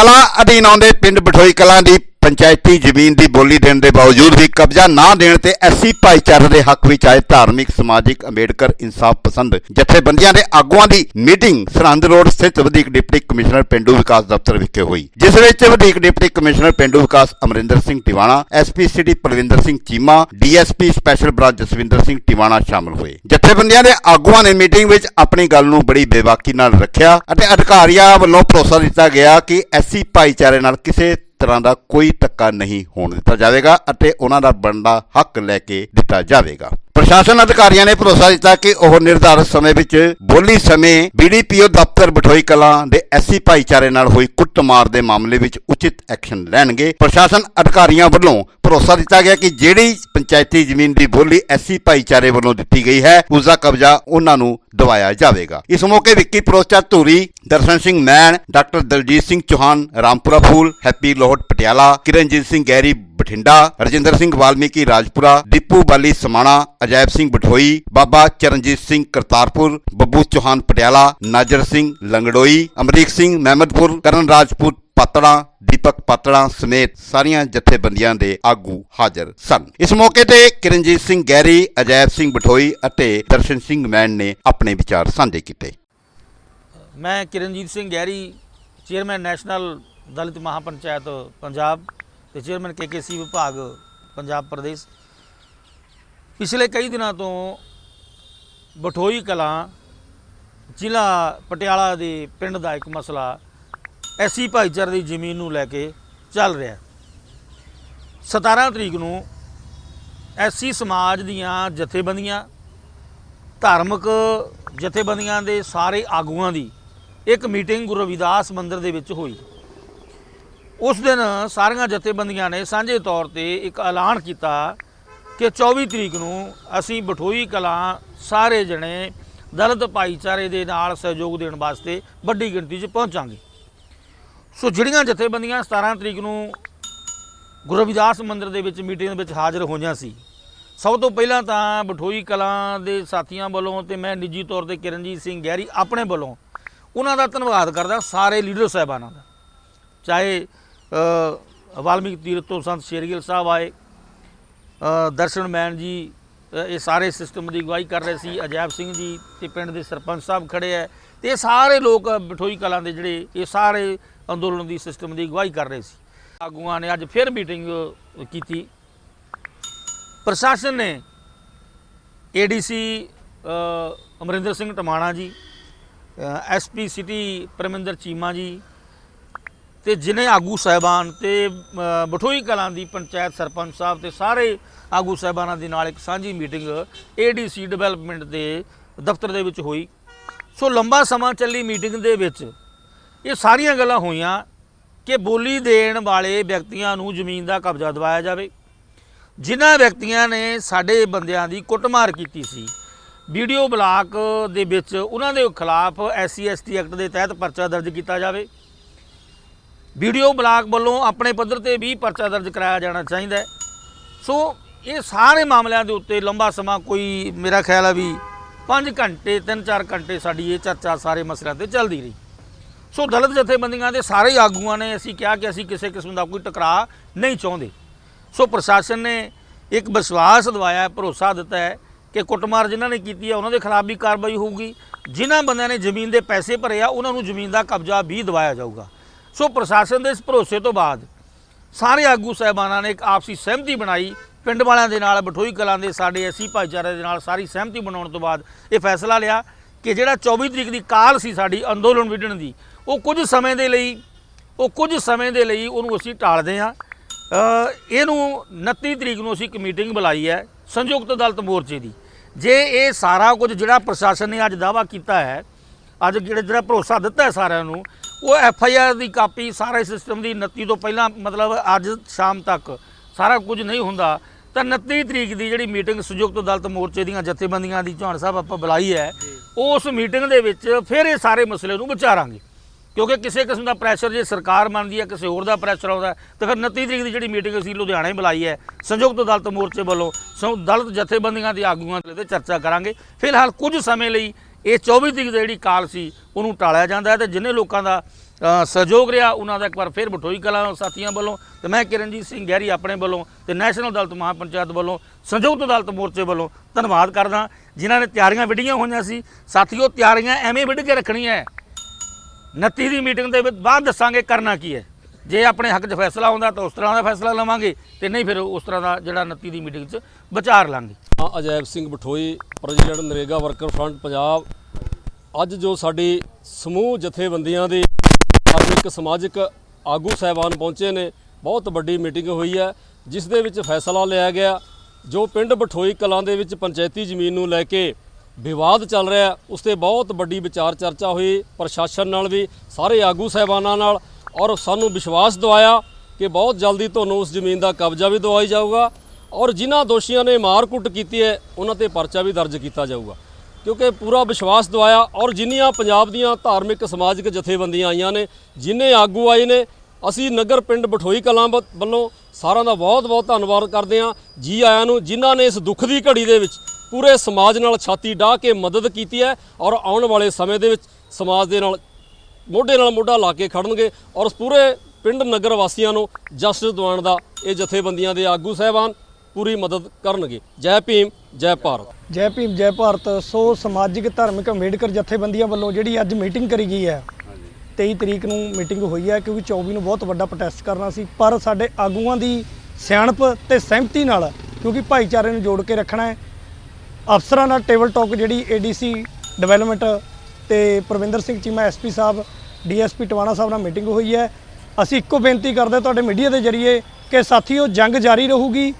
ਕਲਾ ਅਧੀਨ ਆਉਂਦੇ ਪਿੰਡ ਬਠੋਈ ਕਲਾਂ ਦੀ ਪੰਚਾਇਤੀ ਜ਼ਮੀਨ ਦੀ ਬੋਲੀ ਦੇਣ ਦੇ ਬਾਵਜੂਦ ਵੀ ਕਬਜ਼ਾ ਨਾ ਦੇਣ ਤੇ ਐਸਸੀ ਭਾਈਚਾਰੇ ਦੇ ਹੱਕ ਵਿੱਚ ਆਏ ਧਾਰਮਿਕ, ਸਮਾਜਿਕ, ਅੰਬੇਡਕਰ ਇਨਸਾਫ ਪਸੰਦ ਜਥੇਬੰਦੀਆਂ ਦੇ ਆਗੂਆਂ ਦੀ ਮੀਟਿੰਗ ਸਰਹੰਦ ਰੋਡ ਸਥਿਤ ਵਧੀਕ ਡਿਪਟੀ ਕਮਿਸ਼ਨਰ ਪਿੰਡੂ ਵਿਕਾਸ ਦਫ਼ਤਰ ਵਿਖੇ ਹੋਈ, ਜਿਸ ਵਿੱਚ ਵਧੇਕ ਡਿਪਟੀ ਕਮਿਸ਼ਨਰ ਪਿੰਡੂ ਵਿਕਾਸ Amarinder Singh Tiwana, SP city Palwinder Singh Cheema, DSP special branch Jaswinder Singh Tiwana ਸ਼ਾਮਲ ਹੋਏ। ਜਥੇਬੰਦੀਆਂ ਦੇ ਆਗੂਆਂ ਨੇ ਮੀਟਿੰਗ ਵਿੱਚ ਆਪਣੀ ਗੱਲ ਨੂੰ ਬੜੀ ਬੇਬਾਕੀ ਨਾਲ ਰੱਖਿਆ ਅਤੇ ਅਧਿਕਾਰੀਆਂ ਵੱਲੋਂ ਭਰੋਸਾ ਦਿੱਤਾ ਗਿਆ ਕਿ ਐਸਸੀ ਭਾਈਚਾਰੇ ਨਾਲ ਕਿਸੇ ਤਰ੍ਹਾਂ ਦਾ ਕੋਈ ਧੱਕਾ ਨਹੀਂ ਹੋਣ ਦਿੱਤਾ ਜਾਵੇਗਾ ਅਤੇ ਉਹਨਾਂ ਦਾ ਬਣਦਾ ਹੱਕ ਲੈ ਕੇ ਦਿੱਤਾ ਜਾਵੇਗਾ। ਪ੍ਰਸ਼ਾਸਨ ਅਧਿਕਾਰੀਆਂ ਨੇ ਭਰੋਸਾ ਦਿੱਤਾ ਕਿ ਉਹ ਨਿਰਧਾਰਤ ਸਮੇਂ ਵਿੱਚ ਬੋਲੀ ਸਮੇਂ ਬੀਡੀਪੀਓ ਦਫ਼ਤਰ ਬਠੋਈ ਕਲਾਂ ਦੇ ਐਸਸੀ ਭਾਈਚਾਰੇ ਨਾਲ ਹੋਈ ਕੁੱਟਮਾਰ ਦੇ ਮਾਮਲੇ ਵਿੱਚ ਉਚਿਤ ਐਕਸ਼ਨ ਲੈਣਗੇ। ਪ੍ਰਸ਼ਾਸਨ ਅਧਿਕਾਰੀਆਂ ਵੱਲੋਂ ਭਰੋਸਾ ਦਿੱਤਾ ਗਿਆ ਕਿ ਜਿਹੜੀ ਪੰਚਾਇਤੀ ਜ਼ਮੀਨ ਦੀ ਬੋਲੀ ਐਸਸੀ ਭਾਈਚਾਰੇ ਵੱਲੋਂ ਦਿੱਤੀ ਗਈ ਹੈ, ਉਸ ਦਾ ਕਬਜ਼ਾ ਉਹਨਾਂ ਨੂੰ ਦਵਾਇਆ ਜਾਵੇਗਾ। ਇਸ ਮੌਕੇ ਵਿੱਕੀ ਪ੍ਰੋਚਾ ਧੂਰੀ, ਦਰਸ਼ਨ ਸਿੰਘ ਮੈਨ doctor Daljit Singh Chauhan, Rampura Phul, happy Lohat Patiala, Kiranjit Singh Garry Bathinda, Rajinder Singh Valmiki Rajpura, Deepu Bali Samana Ajaib Singh Bathoi, ਬਾਬਾ ਚਰਨਜੀਤ ਸਿੰਘ ਕਰਤਾਰਪੁਰ, ਬੱਬੂ ਚੌਹਾਨ ਪਟਿਆਲਾ, ਨਾਜਰ ਸਿੰਘ ਲੰਗੜੋਈ, ਅਮਰੀਕ ਸਿੰਘ ਮਹਿਮਦਪੁਰ, ਕਰਨ ਰਾਜਪੂਤ ਪਾਤੜਾ, ਦੀਪਕ ਪਾਤੜਾ ਸਮੇਤ ਸਾਰੀਆਂ ਜਥੇਬੰਦੀਆਂ ਦੇ ਆਗੂ ਹਾਜ਼ਰ ਸਨ। ਇਸ ਮੌਕੇ ਤੇ ਕਿਰਨਜੀਤ ਸਿੰਘ ਗੈਰੀ ਅਜੈਬ ਸਿੰਘ ਬਠੋਈ ਅਤੇ ਦਰਸ਼ਨ ਸਿੰਘ ਮੈਨ ਨੇ ਆਪਣੇ ਵਿਚਾਰ ਸਾਂਝੇ ਕੀਤੇ। ਮੈਂ Kiranjit Singh Garry chairman national Dalit Mahapanchayat Punjab ਤੇ ਚੇਅਰਮੈਨ ਕੇਕੇਸੀ ਵਿਭਾਗ ਪੰਜਾਬ ਪ੍ਰਦੇਸ਼। ਪਿਛਲੇ ਕਈ ਦਿਨਾਂ ਤੋਂ ਬਠੋਈ ਕਲਾਂ ਜ਼ਿਲ੍ਹਾ ਪਟਿਆਲਾ ਦੇ ਪਿੰਡ ਦਾ ਇੱਕ ਮਸਲਾ ਐਸੀ ਭਾਈਚਾਰੇ ਦੀ ਜ਼ਮੀਨ ਨੂੰ ਲੈ ਕੇ ਚੱਲ ਰਿਹਾ। ਹੈ 17 ਤਰੀਕ ਨੂੰ ਐਸੀ ਸਮਾਜ ਦੀਆਂ ਜਥੇਬੰਦੀਆਂ, ਧਾਰਮਿਕ ਜਥੇਬੰਦੀਆਂ ਦੇ ਸਾਰੇ ਆਗੂਆਂ ਦੀ ਇੱਕ ਮੀਟਿੰਗ ਗੁਰੂ ਰਵਿਦਾਸ ਮੰਦਿਰ ਦੇ ਵਿੱਚ ਹੋਈ। ਉਸ ਦਿਨ ਸਾਰੀਆਂ ਜਥੇਬੰਦੀਆਂ ਨੇ ਸਾਂਝੇ ਤੌਰ ਤੇ ਇੱਕ ਐਲਾਨ ਕੀਤਾ ਕਿ 24 ਤਰੀਕ ਨੂੰ ਅਸੀਂ ਬਠੋਈ ਕਲਾਂ ਸਾਰੇ ਜਣੇ ਦਲਿਤ ਭਾਈਚਾਰੇ ਦੇ ਨਾਲ ਸਹਿਯੋਗ ਦੇਣ ਵਾਸਤੇ ਵੱਡੀ ਗਿਣਤੀ 'ਚ ਪਹੁੰਚਾਂਗੇ। ਸੋ ਜਿਹੜੀਆਂ ਜਥੇਬੰਦੀਆਂ 17 ਤਰੀਕ ਨੂੰ ਗੁਰੂ ਰਵਿਦਾਸ ਮੰਦਿਰ ਦੇ ਵਿੱਚ ਮੀਟਿੰਗ ਦੇ ਵਿੱਚ ਹਾਜ਼ਰ ਹੋਈਆਂ ਸੀ ਸਭ ਤੋਂ ਪਹਿਲਾਂ ਤਾਂ ਬਠੋਈ ਕਲਾਂ ਦੇ ਸਾਥੀਆਂ ਵੱਲੋਂ ਤੇ ਮੈਂ ਨਿੱਜੀ ਤੌਰ ਤੇ ਕਿਰਨਜੀਤ ਸਿੰਘ ਗਹਿਰੀ ਆਪਣੇ ਵੱਲੋਂ ਉਹਨਾਂ ਦਾ ਧੰਨਵਾਦ ਕਰਦਾ ਸਾਰੇ ਲੀਡਰ ਸਾਹਿਬਾਨਾਂ ਦਾ। ਚਾਹੇ ਅ, ਵਾਲਮੀਕ ਤੀਰਥ ਤੋਂ ਸੰਤ ਸ਼ੇਰਗਿਲ ਸਾਹਿਬ ਆਏ ਦਰਸ਼ਨ ਮੈਨ ਜੀ ਇਹ ਸਾਰੇ ਸਿਸਟਮ ਦੀ ਅਗਵਾਈ ਕਰ ਰਹੇ ਸੀ ਅਜੈਬ ਸਿੰਘ ਜੀ ਤੇ ਪਿੰਡ ਦੇ ਸਰਪੰਚ ਸਾਹਿਬ ਖੜੇ ਹੈ ਤੇ ਇਹ ਸਾਰੇ ਲੋਕ ਬਠੋਈ ਕਲਾਂ ਦੇ ਜਿਹੜੇ ਇਹ ਸਾਰੇ ਅੰਦੋਲਨ ਦੀ ਸਿਸਟਮ ਦੀ ਅਗਵਾਈ ਕਰ ਰਹੇ ਸੀ। ਆਗੂਆਂ ਨੇ ਅੱਜ ਫਿਰ ਮੀਟਿੰਗ ਕੀਤੀ। ਪ੍ਰਸ਼ਾਸਨ ਨੇ ਏਡੀਸੀ ਅਮਰਿੰਦਰ ਸਿੰਘ ਟਮਾਣਾ ਜੀ ਐਸਪੀ ਸਿਟੀ ਪਰਮਿੰਦਰ ਚੀਮਾ ਜੀ ਤੇ ਜਿਨੇ ਆਗੂ ਸਾਹਿਬਾਨ ਤੇ ਬਠੋਈ ਕਲਾਂ ਦੀ ਪੰਚਾਇਤ ਸਰਪੰਚ ਸਾਹਿਬ ਤੇ ਸਾਰੇ ਆਗੂ ਸਾਹਿਬਾਨਾਂ ਦੇ ਨਾਲ ਇੱਕ ਸਾਂਝੀ ਮੀਟਿੰਗ ਏਡੀਸੀ ਡਿਵੈਲਪਮੈਂਟ ਦੇ ਦਫ਼ਤਰ ਦੇ ਵਿੱਚ ਹੋਈ। ਸੋ ਲੰਬਾ ਸਮਾਂ ਚੱਲੀ ਮੀਟਿੰਗ ਦੇ ਵਿੱਚ ਇਹ ਸਾਰੀਆਂ ਗੱਲਾਂ ਹੋਈਆਂ ਕਿ ਬੋਲੀ ਦੇਣ ਵਾਲੇ ਵਿਅਕਤੀਆਂ ਨੂੰ ਜ਼ਮੀਨ ਦਾ ਕਬਜ਼ਾ ਦਿਵਾਇਆ ਜਾਵੇ। ਜਿਨ੍ਹਾਂ ਵਿਅਕਤੀਆਂ ਨੇ ਸਾਡੇ ਬੰਦਿਆਂ ਦੀ ਕੁੱਟਮਾਰ ਕੀਤੀ ਸੀ, ਵੀਡੀਓ ਬਲਾਕ ਦੇ ਵਿੱਚ ਉਹਨਾਂ ਦੇ ਖਿਲਾਫ ਐਸਸੀ ਐਸਟੀ ਐਕਟ ਦੇ ਤਹਿਤ ਪਰਚਾ ਦਰਜ ਕੀਤਾ ਜਾਵੇ। ਵੀਡੀਓ ਬਲਾਕ ਵੱਲੋਂ ਆਪਣੇ ਪੱਧਰ ਤੇ ਵੀ ਪਰਚਾ ਦਰਜ ਕਰਾਇਆ ਜਾਣਾ ਚਾਹੀਦਾ ਹੈ। ਸੋ ਇਹ ਸਾਰੇ ਮਾਮਲਿਆਂ ਦੇ ਉੱਤੇ ਲੰਬਾ ਸਮਾਂ ਕੋਈ ਮੇਰਾ ਖਿਆਲ ਆ ਵੀ 5 ਘੰਟੇ 3-4 ਘੰਟੇ ਸਾਡੀ ਇਹ ਚਰਚਾ ਸਾਰੇ ਮਸਲਿਆਂ ਤੇ ਚੱਲਦੀ ਰਹੀ। ਸੋ ਦਲਿਤ ਜਥੇਬੰਦੀਆਂ ਦੇ ਸਾਰੇ ਆਗੂਆਂ ਨੇ ਅਸੀਂ ਕਿਹਾ ਕਿ ਅਸੀਂ ਕਿਸੇ ਕਿਸਮ ਦਾ ਕੋਈ ਟਕਰਾਅ ਨਹੀਂ ਚਾਹੁੰਦੇ। ਸੋ ਪ੍ਰਸ਼ਾਸਨ ਨੇ ਇੱਕ ਵਿਸ਼ਵਾਸ ਦਿਵਾਇਆ, ਭਰੋਸਾ ਦਿੱਤਾ ਹੈ ਕਿ ਕੁੱਟਮਾਰ ਜਿਨ੍ਹਾਂ ਨੇ ਕੀਤੀ ਹੈ, ਉਹਨਾਂ ਦੇ ਖਿਲਾਫ ਵੀ ਕਾਰਵਾਈ ਹੋਊਗੀ। ਜਿਨ੍ਹਾਂ ਬੰਦਿਆਂ ਨੇ ਜ਼ਮੀਨ ਦੇ ਪੈਸੇ ਭਰੇ ਆ, ਉਹਨਾਂ ਨੂੰ ਜ਼ਮੀਨ ਦਾ ਕਬਜ਼ਾ ਵੀ ਦਿਵਾਇਆ ਜਾਊਗਾ। ਸੋ ਪ੍ਰਸ਼ਾਸਨ ਦੇ ਇਸ ਭਰੋਸੇ ਤੋਂ ਬਾਅਦ ਸਾਰੇ ਆਗੂ ਸਾਹਿਬਾਨਾਂ ਨੇ ਇੱਕ ਆਪਸੀ ਸਹਿਮਤੀ ਬਣਾਈ। ਪਿੰਡ ਵਾਲਿਆਂ ਦੇ ਨਾਲ, ਬਠੋਈ ਕਲਾਂ ਦੇ ਸਾਡੇ ਐਸੀ ਭਾਈਚਾਰੇ ਦੇ ਨਾਲ ਸਾਰੀ ਸਹਿਮਤੀ ਬਣਾਉਣ ਤੋਂ ਬਾਅਦ ਇਹ ਫੈਸਲਾ ਲਿਆ ਕਿ ਜਿਹੜਾ 24 ਤਰੀਕ ਦੀ ਕਾਲ ਸੀ ਸਾਡੀ ਅੰਦੋਲਨ ਵਿੱਢਣ ਦੀ ਉਹ ਕੁਝ ਸਮੇਂ ਦੇ ਲਈ ਉਹ ਕੁਝ ਸਮੇਂ ਦੇ ਲਈ ਉਹਨੂੰ ਅਸੀਂ ਟਾਲਦੇ ਹਾਂ। ਇਹਨੂੰ 29 ਤਰੀਕ ਨੂੰ ਅਸੀਂ ਇੱਕ ਮੀਟਿੰਗ ਬੁਲਾਈ ਹੈ ਸੰਯੁਕਤ ਦਲਿਤ ਮੋਰਚੇ ਦੀ। ਜੇ ਇਹ ਸਾਰਾ ਕੁਝ ਜਿਹੜਾ ਪ੍ਰਸ਼ਾਸਨ ਨੇ ਅੱਜ ਦਾਵਾ ਕੀਤਾ ਹੈ ਅੱਜ ਜਿਹੜਾ ਜਿਹੜਾ ਭਰੋਸਾ ਦਿੱਤਾ ਹੈ ਸਾਰਿਆਂ ਨੂੰ ਉਹ ਐਫ ਆਈ ਆਰ ਦੀ ਕਾਪੀ ਸਾਰੇ ਸਿਸਟਮ ਦੀ 29 ਤੋਂ ਪਹਿਲਾਂ ਮਤਲਬ ਅੱਜ ਸ਼ਾਮ ਤੱਕ ਸਾਰਾ ਕੁਝ ਨਹੀਂ ਹੁੰਦਾ ਤਾਂ 29 ਤਰੀਕ ਦੀ ਜਿਹੜੀ ਮੀਟਿੰਗ ਸੰਯੁਕਤ ਦਲਿਤ ਮੋਰਚੇ ਦੀਆਂ ਜਥੇਬੰਦੀਆਂ ਦੀ ਚੌਹਾਨ ਸਾਹਿਬ ਆਪਾਂ ਬੁਲਾਈ ਹੈ ਉਸ ਮੀਟਿੰਗ ਦੇ ਵਿੱਚ ਫਿਰ ਇਹ ਸਾਰੇ ਮਸਲੇ ਨੂੰ ਵਿਚਾਰਾਂਗੇ। ਕਿਉਂਕਿ ਕਿਸੇ ਕਿਸਮ ਦਾ ਪ੍ਰੈਸ਼ਰ ਜੇ ਸਰਕਾਰ ਮੰਨਦੀ ਹੈ, ਕਿਸੇ ਹੋਰ ਦਾ ਪ੍ਰੈਸ਼ਰ ਆਉਂਦਾ ਤਾਂ ਫਿਰ 29 ਤਰੀਕ ਦੀ ਜਿਹੜੀ ਮੀਟਿੰਗ ਅਸੀਂ ਲੁਧਿਆਣੇ ਬੁਲਾਈ ਹੈ, ਸੰਯੁਕਤ ਦਲਿਤ ਮੋਰਚੇ ਵੱਲੋਂ, ਸੋ ਦਲਤ ਜਥੇਬੰਦੀਆਂ ਦੇ ਆਗੂਆਂ ਦੇ ਚਰਚਾ ਕਰਾਂਗੇ। ਫਿਲਹਾਲ ਕੁਝ ਸਮੇਂ ਲਈ ਇਹ 24 ਤਰੀਕ ਦੀ ਜਿਹੜੀ ਕਾਲ ਸੀ, ਉਹਨੂੰ ਟਾਲਿਆ ਜਾਂਦਾ ਹੈ ਤੇ ਜਿੰਨੇ ਲੋਕਾਂ ਦਾ ਸਹਿਯੋਗ ਰਿਹਾ, ਉਹਨਾਂ ਦਾ ਇੱਕ ਵਾਰ ਫਿਰ ਬਠੋਈ ਕਲਾਂ ਸਾਥੀਆਂ ਵੱਲੋਂ ਤੇ ਮੈਂ ਕਿਰਨਜੀਤ ਸਿੰਘ ਗਹਿਰੀ ਆਪਣੇ ਵੱਲੋਂ ਤੇ ਨੈਸ਼ਨਲ ਦਲਤ ਮਹਾਪੰਚਾਇਤ ਵੱਲੋਂ, ਸੰਯੁਕਤ ਦਲਤ ਮੋਰਚੇ ਵੱਲੋਂ ਧੰਨਵਾਦ ਕਰਦਾ, ਜਿਨ੍ਹਾਂ ਨੇ ਤਿਆਰੀਆਂ ਵਿੱਢੀਆਂ ਹੋਈਆਂ ਸੀ। ਸਾਥੀਓ, ਤਿਆਰੀਆਂ ਐਵੇਂ ਵਿੱਢ ਕੇ ਰੱਖਣੀਆਂ 29 ਦੀ ਮੀਟਿੰਗ ਦੇ ਬਾਅਦ ਦੱਸਾਂਗੇ ਕਰਨਾ ਕੀ ਹੈ। ਜੇ ਆਪਣੇ ਹੱਕ 'ਚ ਫੈਸਲਾ ਆਉਂਦਾ ਤਾਂ ਉਸ ਤਰ੍ਹਾਂ ਦਾ ਫੈਸਲਾ ਲਵਾਂਗੇ ਤੇ ਨਹੀਂ ਫਿਰ ਉਸ ਤਰ੍ਹਾਂ ਦਾ ਜਿਹੜਾ 29 ਦੀ ਮੀਟਿੰਗ 'ਚ ਵਿਚਾਰ ਲਾਂਗੇ। ਹਾਂ, Ajaib Singh Bathoi, president NREGA worker front Punjab. ਅੱਜ ਜੋ ਸਾਡੀ ਸਮੂਹ ਜਥੇਬੰਦੀਆਂ ਦੇ ਇੱਕ ਸਮਾਜਿਕ ਆਗੂ ਸਹਿਬਾਨ ਪਹੁੰਚੇ ਨੇ, ਬਹੁਤ ਵੱਡੀ ਮੀਟਿੰਗ ਹੋਈ ਹੈ, ਜਿਸ ਦੇ ਵਿੱਚ ਫੈਸਲਾ ਲਿਆ ਗਿਆ, ਜੋ ਪਿੰਡ ਬਠੋਈ ਕਲਾਂ ਦੇ ਵਿੱਚ ਪੰਚਾਇਤੀ ਜ਼ਮੀਨ ਨੂੰ ਲੈ ਕੇ ਵਿਵਾਦ ਚੱਲ ਰਿਹਾ ਉਸ ਤੇ ਬਹੁਤ ਵੱਡੀ ਵਿਚਾਰ ਚਰਚਾ ਹੋਈ। ਪ੍ਰਸ਼ਾਸਨ ਨਾਲ ਵੀ, ਸਾਰੇ ਆਗੂ ਸਹਿਬਾਨਾਂ ਨਾਲ ਔਰ ਸਾਨੂੰ ਵਿਸ਼ਵਾਸ ਦਵਾਇਆ ਕਿ ਬਹੁਤ ਜਲਦੀ ਤੁਹਾਨੂੰ ਉਸ ਜ਼ਮੀਨ ਦਾ ਕਬਜ਼ਾ ਵੀ ਦਵਾਈ ਜਾਊਗਾ ਔਰ ਜਿਨ੍ਹਾਂ ਦੋਸ਼ੀਆਂ ਨੇ ਮਾਰਕੁੱਟ ਕੀਤੀ ਹੈ, ਉਹਨਾਂ ਤੇ ਪਰਚਾ ਵੀ ਦਰਜ ਕੀਤਾ ਜਾਊਗਾ। ਕਿਉਂਕਿ ਪੂਰਾ ਵਿਸ਼ਵਾਸ ਦਵਾਇਆ ਔਰ ਜਿੰਨੀਆਂ ਪੰਜਾਬ ਦੀਆਂ ਧਾਰਮਿਕ, ਸਮਾਜਿਕ ਜਥੇਬੰਦੀਆਂ ਆਈਆਂ ਨੇ, ਜਿੰਨੇ ਆਗੂ ਆਏ ਨੇ, ਅਸੀਂ ਨਗਰ ਪਿੰਡ ਬਠੋਈ ਕਲਾਂ ਵੱਲੋਂ ਸਾਰਿਆਂ ਦਾ ਬਹੁਤ-ਬਹੁਤ ਧੰਨਵਾਦ ਕਰਦੇ ਹਾਂ। ਜੀ ਆਇਆਂ ਨੂੰ, ਜਿਨ੍ਹਾਂ ਨੇ ਇਸ ਦੁੱਖ ਦੀ ਘੜੀ ਦੇ ਵਿੱਚ ਪੂਰੇ ਸਮਾਜ ਨਾਲ ਛਾਤੀ ਡਾਹ ਕੇ ਮਦਦ ਕੀਤੀ ਹੈ ਔਰ ਆਉਣ ਵਾਲੇ ਸਮੇਂ ਦੇ ਵਿੱਚ ਸਮਾਜ ਦੇ ਨਾਲ, ਮੋਢੇ ਨਾਲ ਮੋਢਾ ਲਾ ਕੇ ਖੜਨਗੇ ਔਰ ਪੂਰੇ ਪਿੰਡ ਨਗਰ ਵਾਸੀਆਂ ਨੂੰ ਜਸਟਿਸ ਦਿਵਾਉਣ ਦਾ ਇਹ ਜਥੇਬੰਦੀਆਂ ਦੇ ਆਗੂ ਸਹਿਬਾਨ ਪੂਰੀ ਮਦਦ ਕਰਨਗੇ। ਜੈ ਭੀਮ, ਜੈ ਭਾਰਤ। ਜੈ ਭੀਮ, ਜੈ ਭਾਰਤ। ਸੋ ਸਮਾਜਿਕ, ਧਾਰਮਿਕ ਅੰਬੇਡਕਰ ਜਥੇਬੰਦੀਆਂ ਵੱਲੋਂ ਜਿਹੜੀ ਅੱਜ ਮੀਟਿੰਗ ਕਰੀ ਗਈ ਹੈ 23 ਤਰੀਕ ਨੂੰ ਮੀਟਿੰਗ ਹੋਈ ਹੈ ਕਿਉਂਕਿ 24 ਨੂੰ ਬਹੁਤ ਵੱਡਾ ਪ੍ਰੋਟੈਸਟ ਕਰਨਾ ਸੀ। ਪਰ ਸਾਡੇ ਆਗੂਆਂ ਦੀ ਸਿਆਣਪ ਤੇ ਸਹਿਮਤੀ ਨਾਲ, ਕਿਉਂਕਿ ਭਾਈਚਾਰੇ ਨੂੰ ਜੋੜ ਕੇ ਰੱਖਣਾ ਹੈ ਅਫਸਰਾਂ ਨਾਲ ਟੇਬਲ ਟਾਕ ਜਿਹੜੀ ਏਡੀਸੀ ਡਿਵੈਲਪਮੈਂਟ ਤੇ ਪ੍ਰਵਿੰਦਰ ਸਿੰਘ ਚੀਮਾ ਐਸਪੀ ਸਾਹਿਬ ਡੀਐਸਪੀ ਟਵਾਣਾ ਸਾਹਿਬ ਨਾਲ ਮੀਟਿੰਗ ਹੋਈ ਹੈ। ਅਸੀਂ ਇੱਕੋ ਬੇਨਤੀ ਕਰਦੇ ਤੁਹਾਡੇ ਮੀਡੀਆ ਦੇ ਜ਼ਰੀਏ ਕਿ ਸਾਥੀਓ ਜੰਗ ਜਾਰੀ ਰਹੂਗੀ।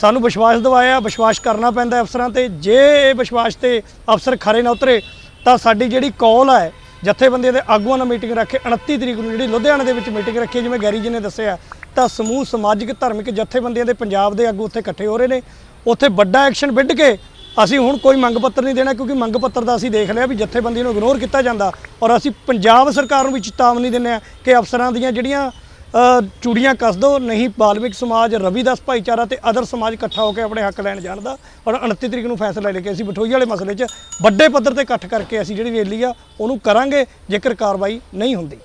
ਸਾਨੂੰ ਵਿਸ਼ਵਾਸ ਦਿਵਾਇਆ ਵਿਸ਼ਵਾਸ ਕਰਨਾ ਪੈਂਦਾ ਅਫਸਰਾਂ ਤੇ। ਜੇ ਇਹ ਵਿਸ਼ਵਾਸ ਤੇ ਅਫਸਰ ਖਰੇ ਨਾ ਉਤਰੇ ਤਾਂ ਸਾਡੀ ਜਿਹੜੀ ਕਾਲ ਹੈ ਜਥੇਬੰਦੀਆਂ ਦੇ ਆਗੂਆਂ ਨਾਲ ਮੀਟਿੰਗ ਰੱਖੇ ਕੇ 29 ਤਰੀਕ ਨੂੰ ਜਿਹੜੀ ਲੁਧਿਆਣੇ ਦੇ ਵਿੱਚ ਮੀਟਿੰਗ ਰੱਖੀ ਹੈ, ਜਿਵੇਂ ਗੈਰੀ ਜੀ ਨੇ ਦੱਸਿਆ ਤਾਂ ਸਮੂਹ ਸਮਾਜਿਕ ਧਾਰਮਿਕ ਜਥੇਬੰਦੀਆਂ ਦੇ ਪੰਜਾਬ ਦੇ ਆਗੂ ਉੱਥੇ ਇਕੱਠੇ ਹੋ ਰਹੇ ਨੇ। ਉੱਥੇ ਵੱਡਾ ਐਕਸ਼ਨ ਵਿੱਢ ਕੇ ਅਸੀਂ ਹੁਣ ਕੋਈ ਮੰਗ ਪੱਤਰ ਨਹੀਂ ਦੇਣਾ ਕਿਉਂਕਿ ਮੰਗ ਪੱਤਰ ਦਾ ਅਸੀਂ ਦੇਖ ਲਿਆ ਵੀ ਜਥੇਬੰਦੀਆਂ ਨੂੰ ਇਗਨੋਰ ਕੀਤਾ ਜਾਂਦਾ ਔਰ ਅਸੀਂ ਪੰਜਾਬ ਸਰਕਾਰ ਨੂੰ ਵੀ ਚੇਤਾਵਨੀ ਦਿੰਦੇ ਆ ਕਿ ਅਫਸਰਾਂ ਦੀਆਂ ਜਿਹੜੀਆਂ ਚੂੜੀਆਂ ਕੱਸ ਦੋ, ਨਹੀਂ ਬਾਲਮਿਕ ਸਮਾਜ ਰਵੀਦਾਸ ਭਾਈਚਾਰਾ ਤੇ ਅਦਰ ਸਮਾਜ ਇਕੱਠਾ ਹੋ ਕੇ ਆਪਣੇ ਹੱਕ ਲੈਣ ਜਾਣ ਦਾ ਔਰ 29 ਤਰੀਕ ਨੂੰ ਫੈਸਲਾ ਲੈ ਕੇ ਅਸੀਂ ਬਠੋਈ ਵਾਲੇ ਮਸਲੇ 'ਚ ਵੱਡੇ ਪੱਧਰ ਤੇ ਇਕੱਠ ਕਰਕੇ ਅਸੀਂ ਜਿਹੜੀ ਰੈਲੀ ਆ ਉਹਨੂੰ ਕਰਾਂਗੇ ਜੇਕਰ ਕਾਰਵਾਈ ਨਹੀਂ ਹੁੰਦੀ।